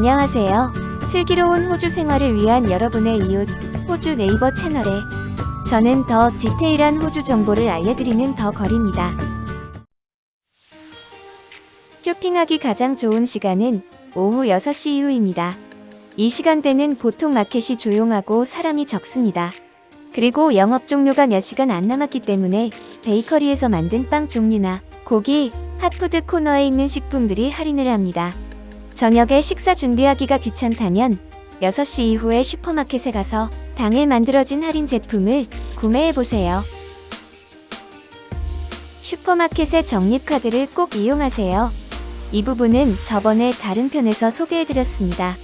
안녕하세요. 슬기로운 호주 생활을 위한 여러분의 이웃 호주 네이버 채널에 저는 더 디테일한 호주 정보를 알려드리는 더 거리입니다. 쇼핑하기 가장 좋은 시간은 오후 6시 이후입니다. 이 시간대는 보통 마켓이 조용하고 사람이 적습니다. 그리고 영업 종료가 몇 시간 안 남았기 때문에 베이커리에서 만든 빵 종류나 고기, 핫푸드 코너에 있는 식품들이 할인을 합니다. 저녁에 식사 준비하기가 귀찮다면 6시 이후에 슈퍼마켓에 가서 당일 만들어진 할인 제품을 구매해보세요. 슈퍼마켓의 적립카드를 꼭 이용하세요. 이 부분은 저번에 다른 편에서 소개해드렸습니다.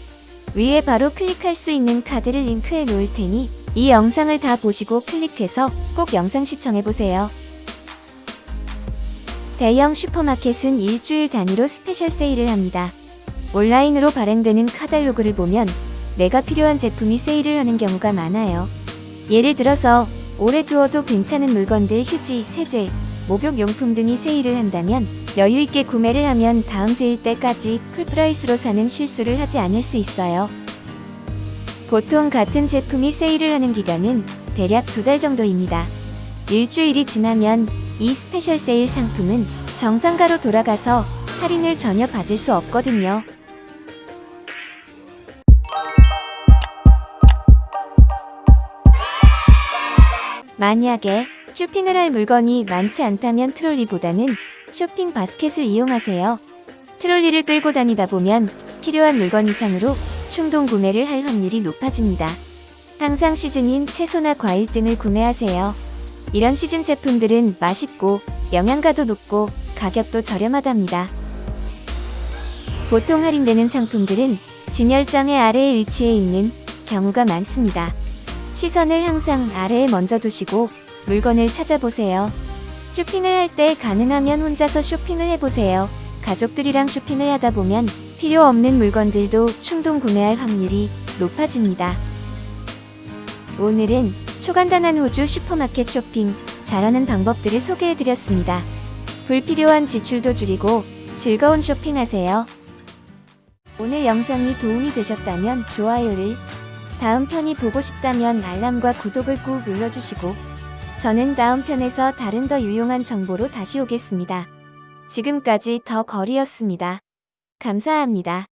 위에 바로 클릭할 수 있는 카드를 링크해 놓을 테니 이 영상을 다 보시고 클릭해서 꼭 영상 시청해보세요. 대형 슈퍼마켓은 일주일 단위로 스페셜 세일을 합니다. 온라인으로 발행되는 카탈로그를 보면 내가 필요한 제품이 세일을 하는 경우가 많아요. 예를 들어서 오래 두어도 괜찮은 물건들 휴지, 세제, 목욕용품 등이 세일을 한다면 여유 있게 구매를 하면 다음 세일 때까지 풀프라이스로 사는 실수를 하지 않을 수 있어요. 보통 같은 제품이 세일을 하는 기간은 대략 두 달 정도입니다. 일주일이 지나면 이 스페셜 세일 상품은 정상가로 돌아가서 할인을 전혀 받을 수 없거든요. 만약에 쇼핑을 할 물건이 많지 않다면 트롤리보다는 쇼핑 바스켓을 이용하세요. 트롤리를 끌고 다니다 보면 필요한 물건 이상으로 충동 구매를 할 확률이 높아집니다. 항상 시즌인 채소나 과일 등을 구매하세요. 이런 시즌 제품들은 맛있고 영양가도 높고 가격도 저렴하답니다. 보통 할인되는 상품들은 진열장의 아래에 위치해 있는 경우가 많습니다. 시선을 항상 아래에 먼저 두시고 물건을 찾아보세요. 쇼핑을 할 때 가능하면 혼자서 쇼핑을 해보세요. 가족들이랑 쇼핑을 하다 보면 필요 없는 물건들도 충동 구매할 확률이 높아집니다. 오늘은 초간단한 호주 슈퍼마켓 쇼핑 잘하는 방법들을 소개해드렸습니다. 불필요한 지출도 줄이고 즐거운 쇼핑하세요. 오늘 영상이 도움이 되셨다면 좋아요를, 다음 편이 보고 싶다면 알람과 구독을 꾹 눌러주시고, 저는 다음 편에서 다른 더 유용한 정보로 다시 오겠습니다. 지금까지 더 거리였습니다. 감사합니다.